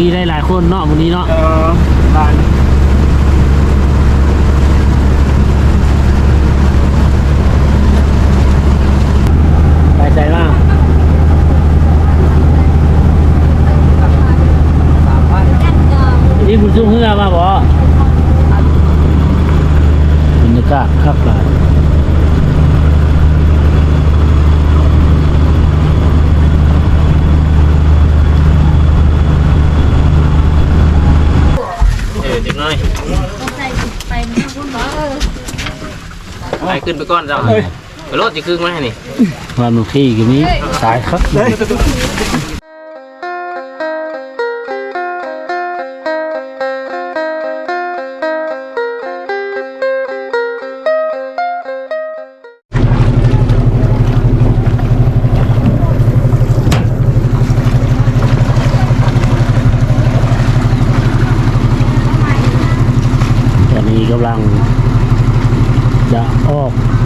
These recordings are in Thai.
นี้ได้หลายคนเนาะวันนี้เนาะเออได้ไปใจมากสามพันนี่บุญชุ่มเฮือมาบ่บรรยากาศคักหลาย เออจังน้อย ไปมันพุ่นบ่เออ ไป ขึ้นไปก่อนเราไปรถจะครึ่งไหมนี่ วันบางที่ก็มีสายคักเ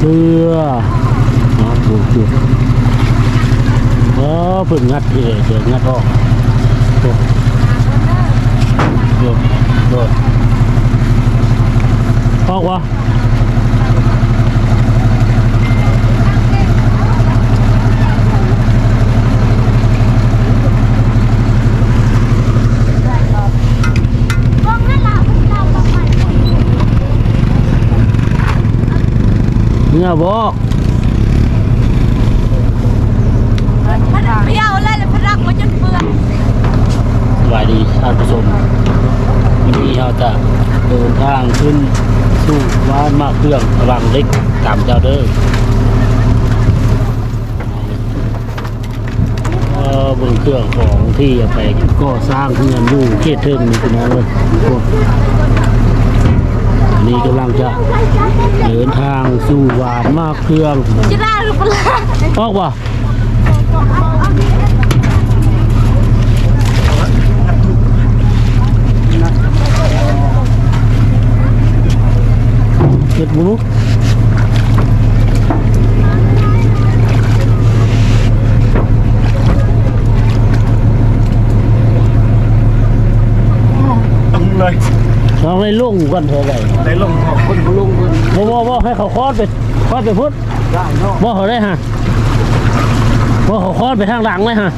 อกเรือน้องดูจุดเออเพิ่งงัดเลยเดี๋ยวงัดออกโดดโหโดดออกวะ เนี่ยบอกมันเปรี้ยวเลยเลยพรักมันจนเปื่อยสวัสดีท่านผู้ชมวันนี้เราจะเดินทางขึ้นสู่บ้านมากเครื่องระวังเล็กตามเจ้าเด้อเออบนเครื่องของที่จะไปก่อสร้างเงินอยู่เขตเทิงนี่พี่น้องเลยอั นนี้กำลังจะเดินทางสู่หวานมากเครื่องจะได้หรือเปล่าออกว่ะเก็บมุก ตึงเลย ลองเลยลุ่งกันเถอะไงได้ลงขอบคุณคุณลุงคุณบ่บ่บ่ให้เขาคอดไปคอดไปพุทธได้เนาะบ่เขาได้ฮะบ่เขาคอดไปทางหลังเลยฮะ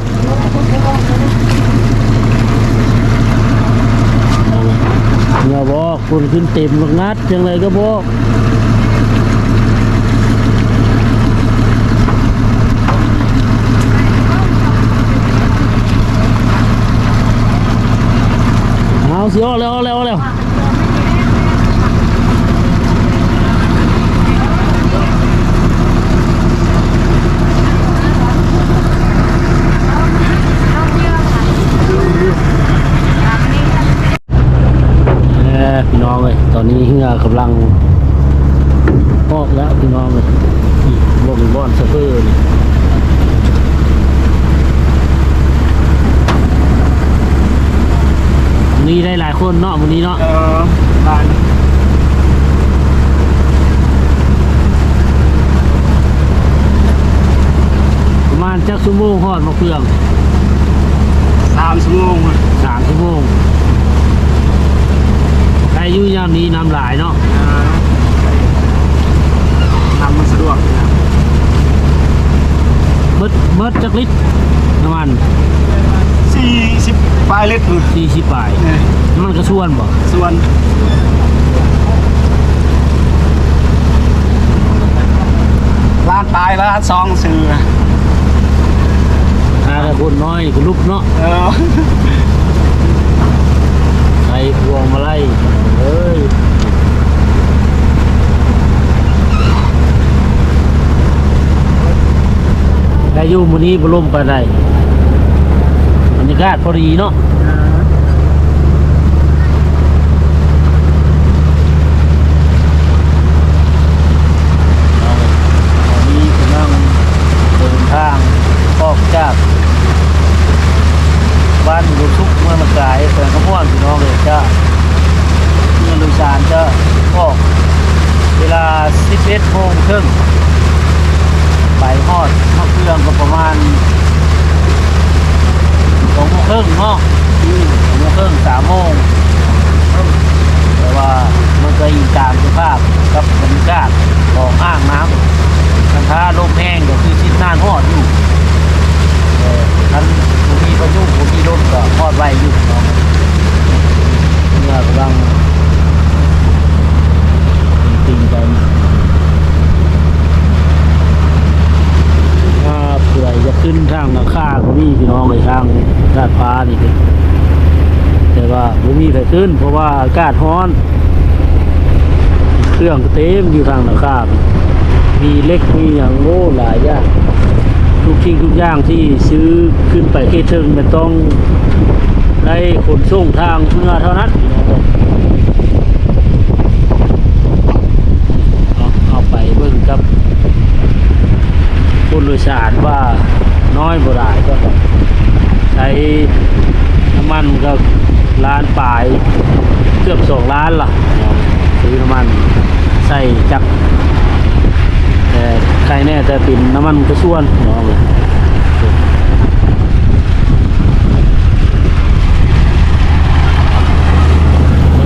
อย่าบอกคุณขึ้นเต็มลูกนัดจังเลยก็บอกเอาสิเอาแล้วเอาแล้วเอาแล้ว เอ้อพี่น้องเลย ตอนนี้เฮือกำลังออกแล้วพี่น้องเลยนี่บ่มีบอนสะเพื่อนี่นี่ได้หลายคนเนาะวันนี้เนาะเออได้ประมาณจักชั่วโมงฮอดมาเครื่องสามชั่วโมงอะสามชั่วโมง ใครอยู่ยามนี้น้ำหลายเนาะเออทำมันสะดวกนะเบิดเบิดจักลิตรน้ำมันสี่สิบปลายลิตรสี่สิบปลายเนี่ยมันก็ส่วนบ่ส่วนล้านปลายล้านสองซื้อ ถ้าแต่คนน้อยก็ลุกเนาะ เออใส่พวงมาไล่เอ้ยได้อยู่มื้อนี้บ่ล่มไปได้บรรยากาศพอดีเนาะตอนนี้กำลังเดินทางออกจาก บ้านบุทุกเมื่อมากายแฟนขมวนพี่น้องเลยจ้าเมื่อลุยสารจะออกเวลา 11โมงครึ่งไปฮอดมาเครื่องก็ประมาณ2โมงครึ่งเนาะอืม2โมง ครึ่งสามโมงแต่ว่ามันก็อีกตามสภาพกับบรรยากาศของอ่างน้ำคันท้าลมแห้งก็คือชิดนานหอดอยู่แต่ทันผมมีประยุกต์ผมมีลมก็หอดไวอยู่เนาะเมื่อกำลังจริงๆไปถ้าเผื่อจะขึ้นทางราคาก็มีพี่น้องเลยทางลาดฟ้านี่คือ แต่ว่าผมมีไปขึ้น เพราะว่าอากาศร้อน เครื่องเต็มอยู่ทางราคามีเล็กมีอย่างโง่หลายอย่างทุกทิ้งทุกอย่างที่ซื้อขึ้นไปเทเทิงมันต้องได้ขนส่งทางเมื่อเท่านั้นเอาเอาไปเบิ่งกับผู้โดยสารว่าน้อยบ่หลายก็ใช้น้ำมันก็ ล้านปลายเกือบสองล้านล่ะซื้อน้ำมันใส่จักแต่ใครแน่แต่ปินน้ำมันกระส่วนน้องเลย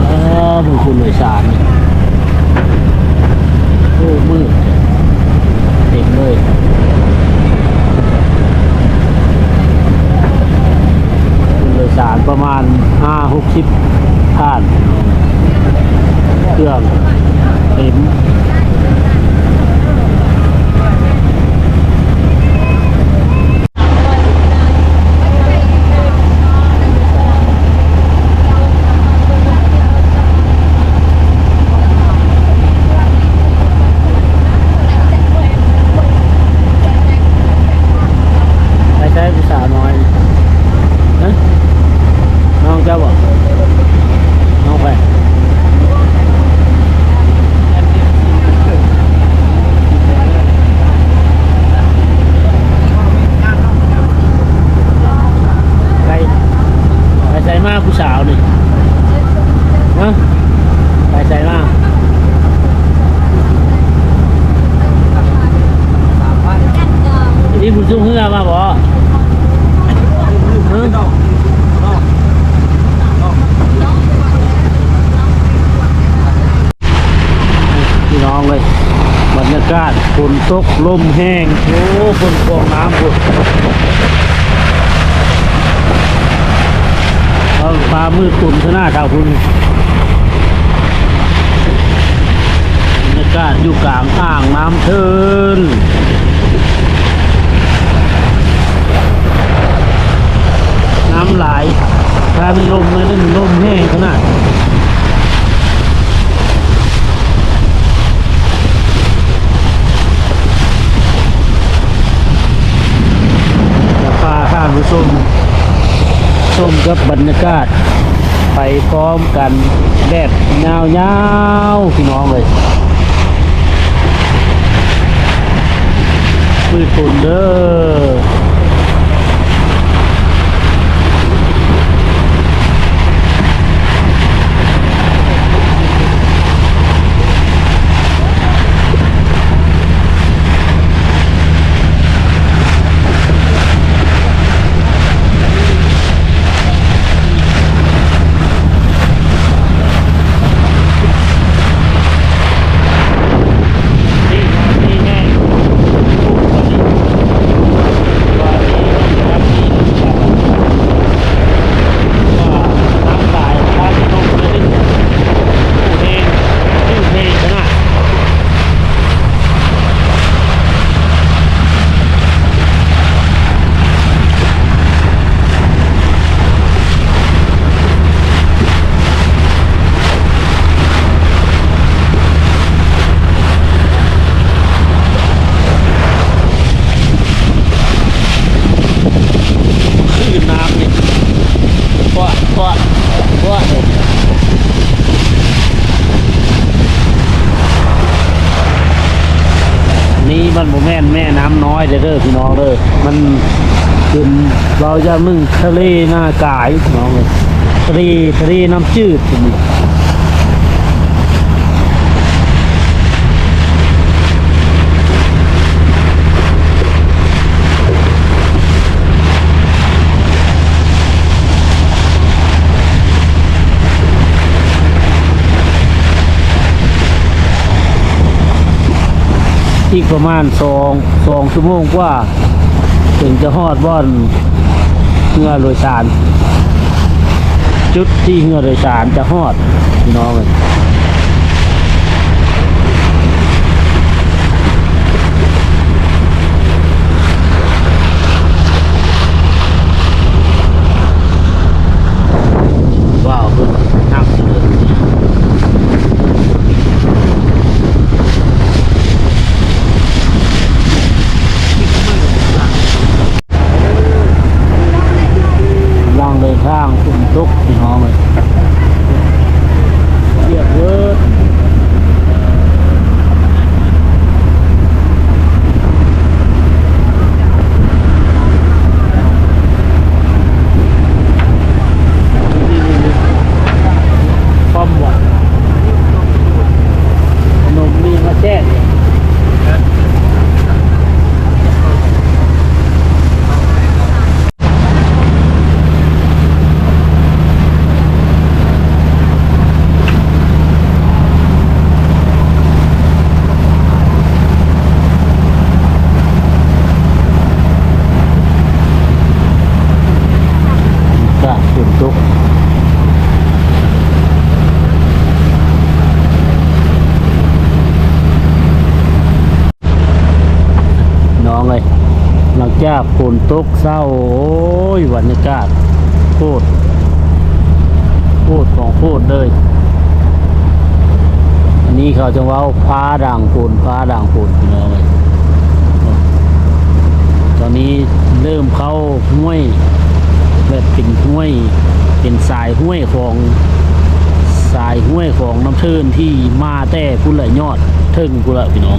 อ๋อมึงคุณโดยสารโอ้มืดเด็กเลย จานประมาณห้าหกสิบท่าน เครื่องเต็มไปใช้ภาษาวน้อยฮะน้องเจ้าบอกน้องไป ไปไปใส่มากผู้สาวนี่ฮะไปใส่มาก นี่ผู้ชุ่มเฮือมาบ่ฮะพี่น้องเลยบรรยากาศฝนตกลมแห้งโอ้ฝนฟองน้ำฝนเอาฟ้ามืดคลุมข้างหน้าทางคุณบรรยากาศอยู่กลางอ่างน้ำเทิน น้ำไหลถ้ามีลมเลยนั่นลมแห้งขนาดพาข้ามผู้ชมชมกับบรรยากาศ ไปพร้อมกันแบบยาวๆพี่น้องเลยมืดฝนเด้อนี่นี่แน่วันนี้วันนี้ครับนี่ว่าน้ำตายถ้าที่ลงเลยนี่ผู้เองชื่อเพลงขนาด คลื่นน้ำนี่เพราะเพราะเพราะเลยนี่มันโมแม่นแม่น้ำน้อยเด้อพี่น้องเด้อมันเป็นเราจะมึงทะเลหน้ากายพี่น้องเลยทะเลทะเลน้ำจืด อีกประมาณสองสองชั่วโมงกว่า ถึงจะฮอดบ่อนเงือโดยสาร จุดที่เงือโดยสารจะฮอดพี่น้องเลยว้าวเพิ่นนั่งอยู่เลย ล่างเลยข้างคุณทุกพี่น้องเลยเรียกเวิร์ดความหวานขนมมีมาแจ้ง จ้าคุณทุกน้องเลยหลังจากฝน ตกเศร้า โอ้ยบรรยากาศโคตรโคตรของโคตรเลย อันนี้เขาจะว่าฟ้าด่างฝนฟ้าด่างฝนพี่น้องเลยตอนนี้เริ่มเข้าห้วยแบบเป็นห้วย เป็นสายห้วยของสายห้วยของน้ำเทินที่มาแต่พุ่นละยอดเทิงพุ่นละพี่น้อง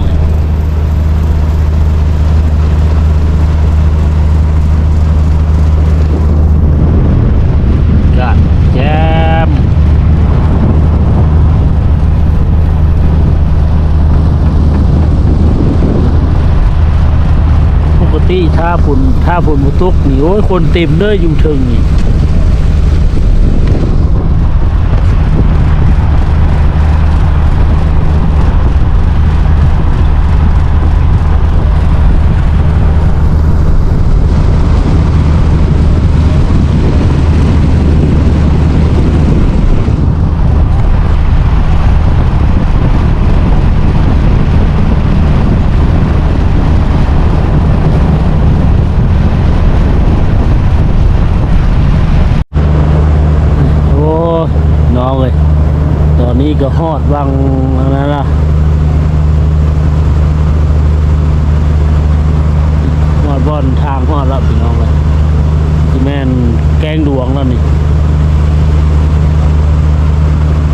กาดแจมปกติ ถ้าฝนถ้าฝนมุตุกนี่โอ้ยคนเต็มเลยอยู่เทิงนี่ โอ้น้องเลย จะหอดวังอันนั้นละหอดบอนทางหอดรับพี่น้องเลยที่แม่นแกงดวงแล้วนี่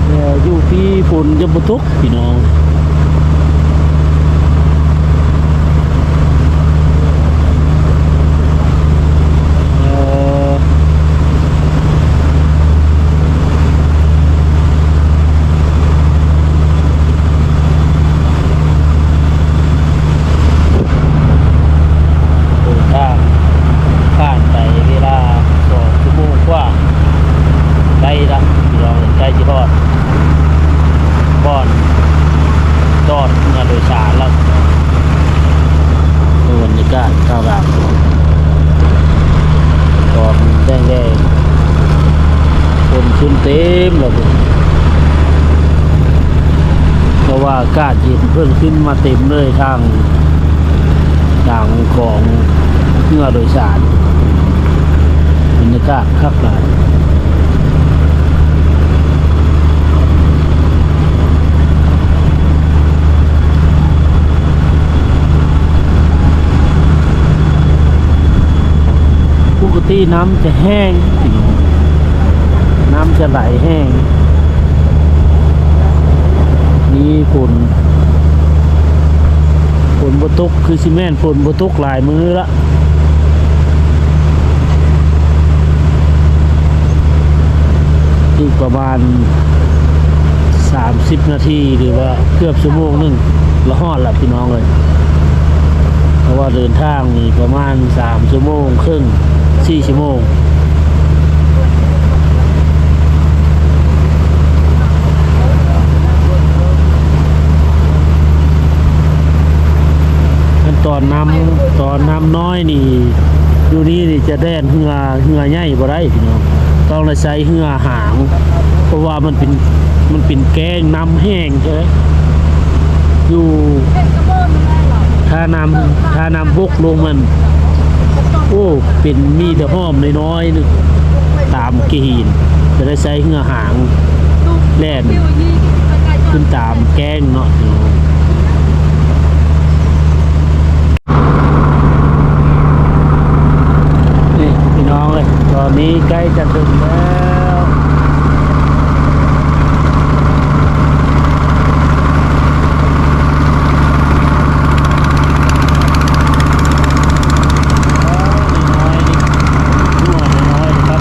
เดี๋ยวอยู่พี่ฝนจะบุทุกพี่น้อง เอ่อ เดินทางผ่านไปเวลาสองชั่วโมงกว่าใกล้ละพี่น้องใกล้ที่ทอดก่อนจอดงานโดยสารแล้วดูบรรยากาศข้าวแบบตอนแดงแดงๆคนขึ้นเต็มเลยเพราะว่าอากาศเย็นเพิ่ม ขึ้นมาเต็มเลยทางทางของเรือโดยสารบรรยากาศคักหลายปกติน้ำจะแห้ง น้ำจะไหลแห้ง นี่ฝน ฝนบตกคือซีเมนต์ฝนบตกหลายมือละอีกประมาณ 30 นาทีหรือว่าเกือบชั่วโมงนึงละหอดละพี่น้องเลย เพราะว่าเดินทางนี่ประมาณ 3 ชั่วโมง ครึ่ง 4 ชั่วโมง ตอนน้ำน้อยนี่อยู่นี่นี่จะแดนเหือเหือใหญ่บ่ได้พี่น้องต้องเลยใช้เหือหาง เพราะว่ามันเป็นมันเป็นแกงน้ำแห้งใช่ไหมอยู่ถ้าน้ำถ้าน้ำบกลงมัน โอ้เป็นมีแต่ห้อมน้อยๆนึงตามกีนจะได้ใช้เหือหางแล่นขึ้นตามแกงเนาะพี่น้องนี่พี่น้องเลยตอน นี้ใกล้จะถึงแล้ว น้อยนี่รั่วน้อยนะครับ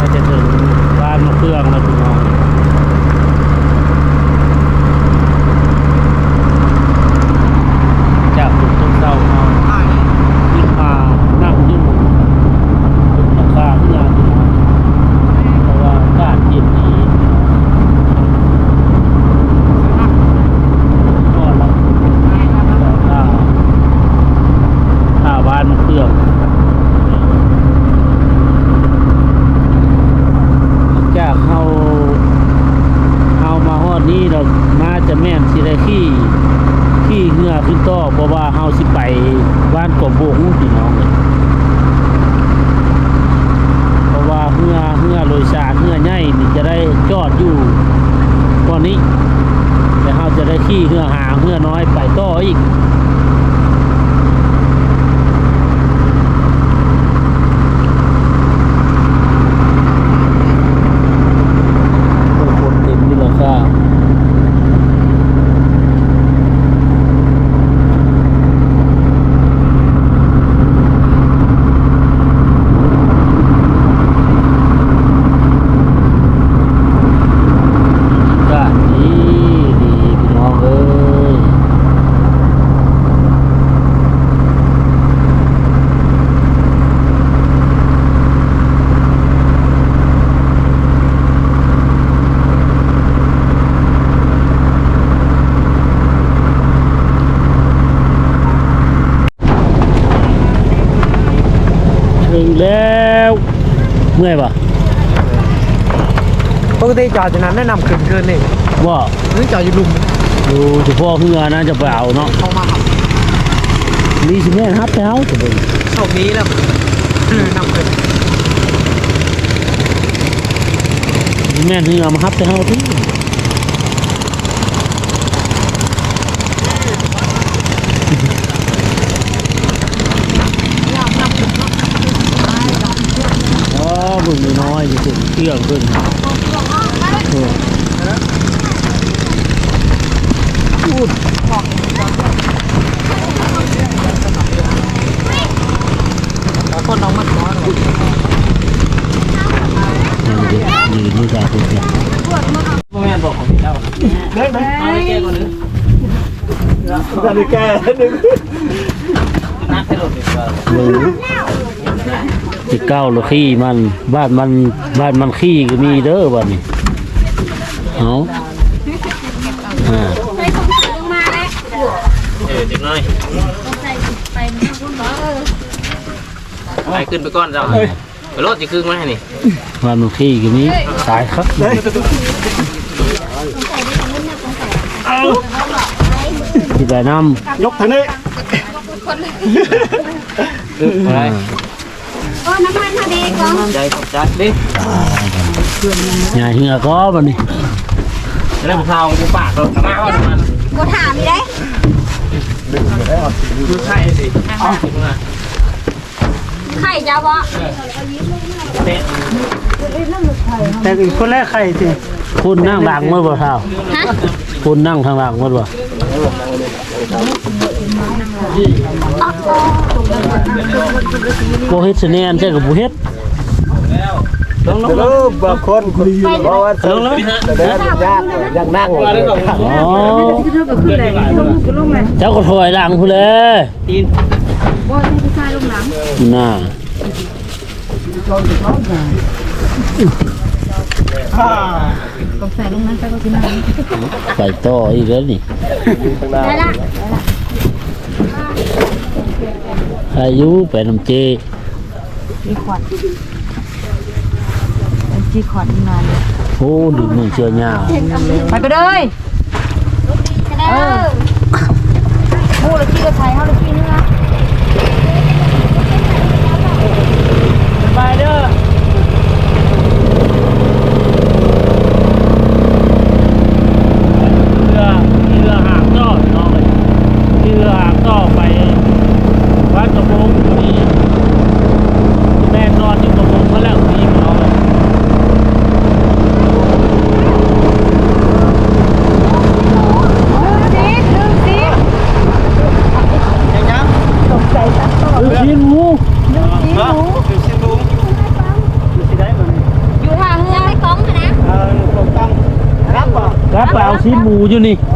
ก็จะถึงบ้านมะเฟืองแล้วพี่น้องจากจุดต้นเสาเอาขึ้นมานั่งอยู่บนหลังคาที่งานพี่น้องเพราะว่าอากาศเย็นดีก็รับ ถ้าถ้าบ้านเครื่องจากเฮาเฮามาฮอดนี้เรามาจะ ที่ที่เหงื่อขึ้นต่อเพราะว่าเฮาสิไปบ้านกบงพี่น้องเลยเพราะว่าเหือเหือโดยสารเหือใหญ่นี่จะได้จอดอยู่ตอนนี้แต่เฮาจะได้ขี้เหือหาเหือน้อยไปต่ออีก โอ้คนเต็มนี่เลยค่ะอากาศดีดีพี่น้องเอ้ย ถึงแล้วเมื่อยปะ ปกติจอดจากนั้นแนะนำขึ้นคืนนี่ว่านี่จอดอยู่ลุมดูเฉพาะเรือนะจะไปเอาเนาะเข้ามาครับนี่สิแม่นครับแล้วจะเป็นโชคนี้แล้วนำขึ้นสิแม่นเรือมาครับแต่เฮาที่อ๋อบึงน้อยๆดิคุณเตี้ยงขึ้นเออ คนน้องมันน้อยนี่ดินี่นี่จ้าคุณเนี่ยพ่อแม่บอกของเจ้าเด้ไหมเอาไปแก้ก่อนนึงจะได้แก้นึงนักให้รถดีกว่าหรือที่เก้าหรือขี้มันบ้านมันบ้านมันขี้ก็มีเด้อบ้านนี้เอาอ่า ขึ้นไปก่อนเจ้าไปรถจะครึ่งไหมนี่บ้านมันขี้ก็มีตายครับที่ไปน้ยกทางนี้ำอ่าโอ้น้ำมันพอดีก่อนใจขอบใจดิใหญ่เหือก็บ้านนี้จะได้ผมพากูปากรถมาเอามันกูถามอีได้คือใช่สิเอาถึงมา ไข่เจ้าบ่เตะแต่คนแรกใครสิคุณนั่งหลังมั้บ่เท่าฮะคุณนั่งทางหลังมั้บ่โบเฮ็ดสแนนใช่กับโบเฮ็ดลงลงลเองอบางคนเพราะว่าลงแล้วเดินยากยากนั่งอ๋อเจ้าก็ถอยหลังพูนเลยตี นน่าต้องใส่ลงนั้นไปก็สิมาใส่ต่ออีกแล้วนี่ได้ละอายุไปน้ำเจมีขวัญเป็นจีขวัญมาเลยโอ้ดูมือเชื่อยาวไปก็เลยเออพูดแล้วกี้ก็ไทยเฮาแล้วกี้นึงนะ ไปเด้อเรือเรือหางต่อน้องเลยเรือหางต่อไปวัดกระโปงนี่แม่นอนที่กระโปงมาแล้วนี่น้องเลย ลูกชิ้นหมู อยู่ทางเรือให้กองนะ ครับไป เ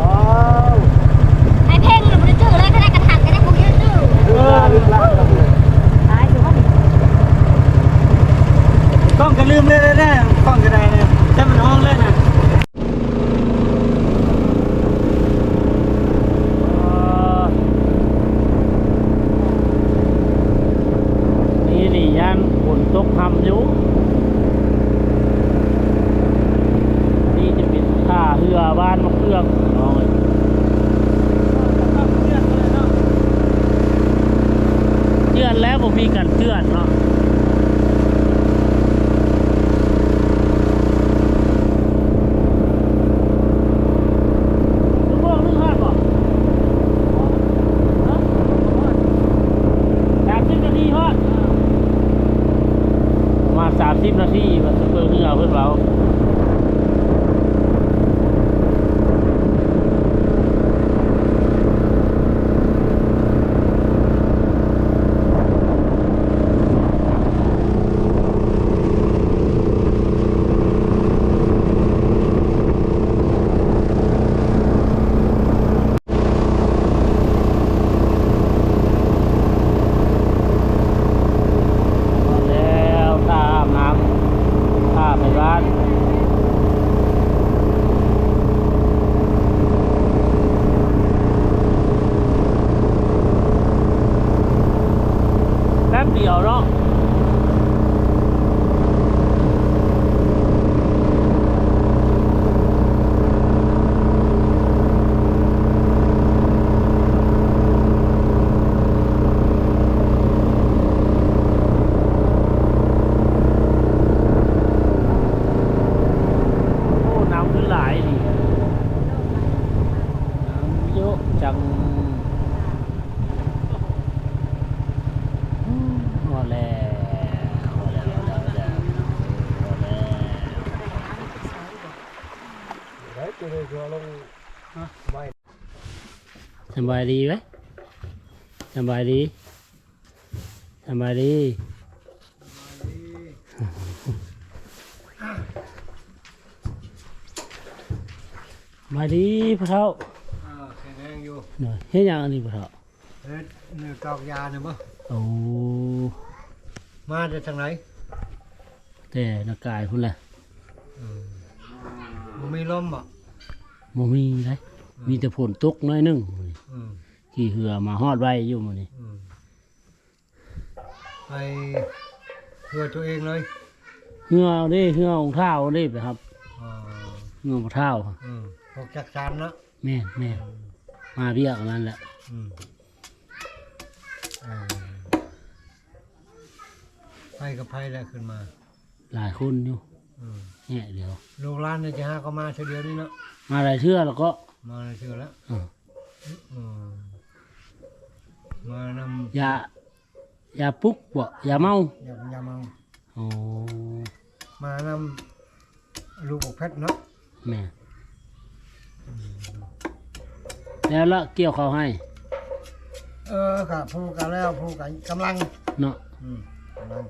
สบายดีไหมสบายดีสบายดีมาดีพระเท่าแข็งแรงอยู่หน่อยเฮ็ดหยังอันนี้พระเท่าเฮ้ยเนื้อกอกยาเนี่ยมั้งโอ้มาจากทางไหนแต่หนากายพุ่นแหละมันมีลมบ่บ่มีเลยมีแต่ฝนตกน้อยหนึงมื้อนี้อืม ขี่เหือมาฮอดไว้อยู่มื้อนี้อืมไปเพื่อตัวเองเลยเหือเอาเด้เหือองเท้าเอาเด้ไปครับอ๋อเหือของเท้าอืมออกจากสารเนาะแม่นแม่นมาเรียกนั่นแหละอืมเออไปกับไผแล้วขึ้นมา หลายคนอยู่อืมแง่เดียวลูกหลานเนี่ยจะหาก็มาเฉยเดียวนี่เนาะมาหลายเทื่อแล้วก็ มาเลยเชื่อแล้วอ่าอื มมานำอย่าอย่าปลุกบ่อย่าเมาอย่าอย่าเมาโอ้มานำลูกอกเพชรเนาะแม่นแล้วละเกี่ยวเขาวให้ เออค่ะผู้กันแล้วผู้กันกำลังเนาะอืมกำลัง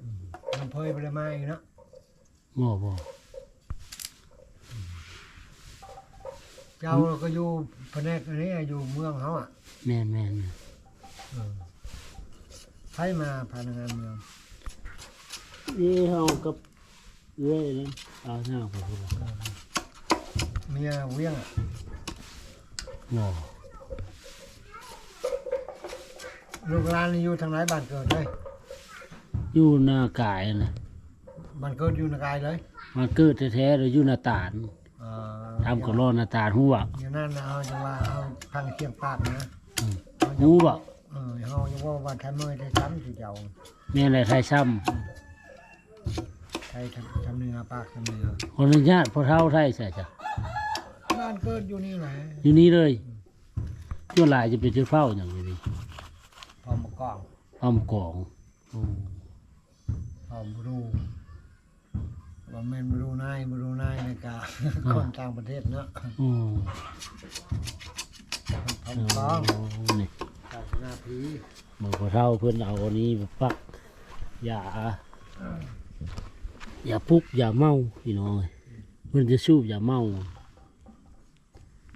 อืมมันเพยไปเลยมาอีกเนาะบ่บ่ เจ้าก็อยู่แผนกอันนี้อยู่เมืองเขาอะแม่นแม่นแม่นเออใครมาพนักงานเมืองนี่เฮากับเอ้ยนั่นเอาหน้าผมพูดว่าเมียเวียงหน่อลูกหลานนี่อยู่ทางไหนบ้านเกิดเลยอยู่หน้ากายนะบ้านเกิดอยู่ในกายเลย มันเกิดแท้ๆเลยอยู่หน้าตาลเอ่อ ทำกับรอหน้าตาลหูบักอยู่นั่นนะเอาจะว่าเอาพังเคียงปากนะอืมเอาจะหูบักเออเฮาจะว่าว่าไทยเมื่อยไทยซ้ำสิเจ้าแม่อะไรไทยซ้ไทยทำทำเนื้อปากทำเนื้อำคนอนุญาตพอเท่าไทยใช่จ้ะบ้านเกิดอยู่นี่แหละอยู่นี่เลยชั่วหลายจะเป็นเจ้าเฝ้าอย่างนี้พอมากองอ้อมกองอืมพอมรู้ ว่าแม่นบ่รู้นายบ่รู้นายในกาคนต่างประเทศเนาะอืมพอมกองนี่ศาสนาพีเมื่อพอเท่าเพื่อนเอาอันนี้มาปักอย่าอย่าปุ๊กอย่าเมาพี่น้องเอ้ยเพื่อนจะสูบอย่าเมา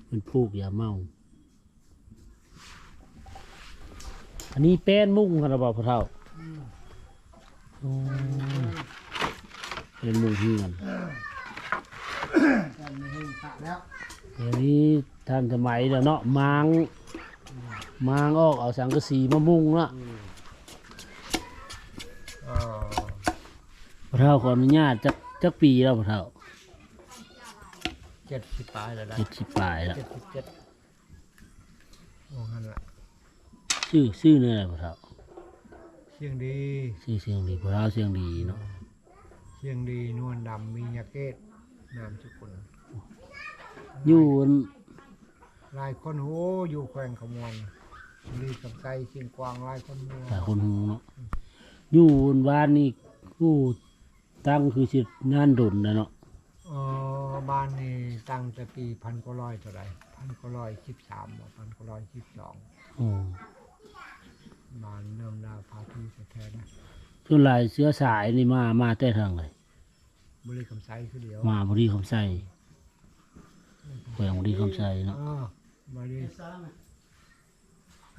เพื่อนปลูกอย่าเมา อันนี้แป้นมุ้งกันหรือเปล่าพ่อเท่าโอ้ เป็นมุ้งเฮือนจำไม่ให้ตะแล้วเดี๋ยวนี้ทันสมัยแล้วเนาะมางมางออกเอาสังกะสีมามุงละอ๋อพระเท่าขออนุญาตจักจักปีแล้วพระเท่าเจ็ดสิบปลายแล้วได้เจ็ดสิบปลายแล้วเจ็ดสิบเจ็ดโอ้หันละชื่อชื่อเนี่ยอะไรพระเท่าเสียงดีชื่อเสียงดีพระเท่าเสียงดีเนาะ เสียงดีนวลดำมียาเกตนามสุกุลอยู่อันหลายคนโหอยู่แขวงขมวนรีกับไก่เชียงกวางหลายคนโหหลายคนหูเนาะอยู่อันบ้านนี่กูตั้งคือสิงานดุนนะเนาะเออบ้านนี่ตั้งแต่ปีพันกร้อยเท่าไหรพันกร้อยสิบสามพันกร้อยสิบสองอืมบ้านเริ่มดาวพาที่แท้ๆนะ ส่วนหลายเสื้อสายนี่มามาแต่ทางไหนบริคำไซคือเดียวมาบรีคำใส่แขวงบรีคำใส่เนาะอ๋อบริ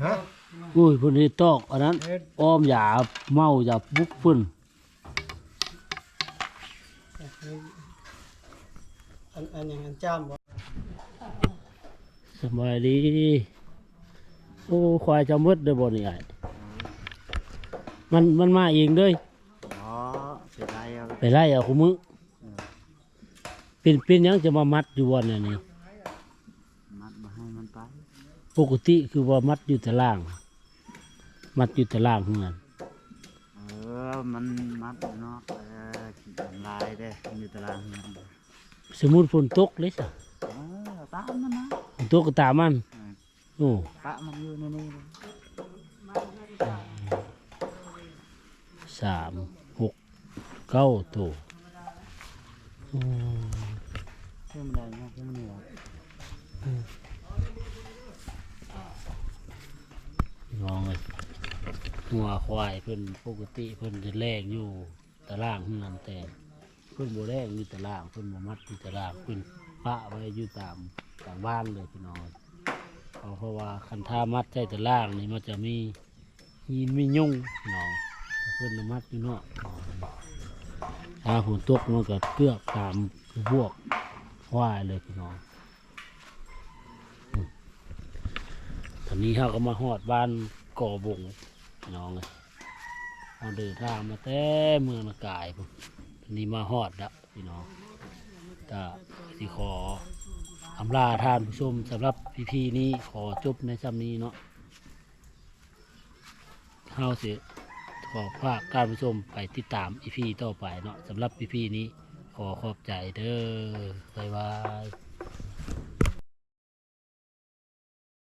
ฮะอุ้ยเพุ่นนี่ตอกอันนั้นเอ็ดอ้อมอย่าเมาอย่าบุกพุ่นอันอันอย่างอันจ้ามบ่สบายดี โอ้ควายจะมืดเด้อบ่นี่ไอ้ มันมันมาเองเด้ยอ๋อเสียดายเอาไปไล่เอาคุมือเป็นเป็นหยังจะมามัดอยู่วันนี้นี่มัดมาให้มันไปปกติคือว่ามัดอยู่แต่ล่าง มัดอยู่แต่ล่างเฮือนเออมันมัดอยู่เนาะเออขีดทำลายเด้มีตารางเงินสมมุติฝนตกเลยสะเออตามมันนะฝนตกก็ตามมัน โอ้ตะมันอยู่ในนี่เลย สามหกเก้าตัวเพิ่มได้เนาะเพิ่มเหนืององเลยหัวควายเพิ่นปกติเพิ่นจะแลกอยู่ตารางเฮือนแต่เพิ่นบ่แลกอยู่ตารางเพิ่นบ่มัดอยู่ตารางเพิ่นปะไว้อยู่ตามตามบ้านเลยพี่น้องเพราะว่าคันท่ามัดใจตารางนี่มันจะมีหินมียุ่งพี่น้อง เพิ่นเอามัดอยู่เนาะถ้าฝนตกมันก็เกือกตามพวกควายเลยพี่น้องตอนนี้เราก็มาหอดบ้านก่อบงพี่น้องเลยเราเดินทางมาแต่เมืองนากายพุ่นตอนนี้มาหอดล้วพี่น้องก็สิขออำลาท่านผู้ชมสำหรับพีพีนี้ขอจบในซ้ำนี้เนาะเฮาสิ ขอฝากการผู้ชมไปติดตามอีพีต่อไปเนาะสำหรับพีพีนี้ขอขอบใจเด้อบ๊ายบาย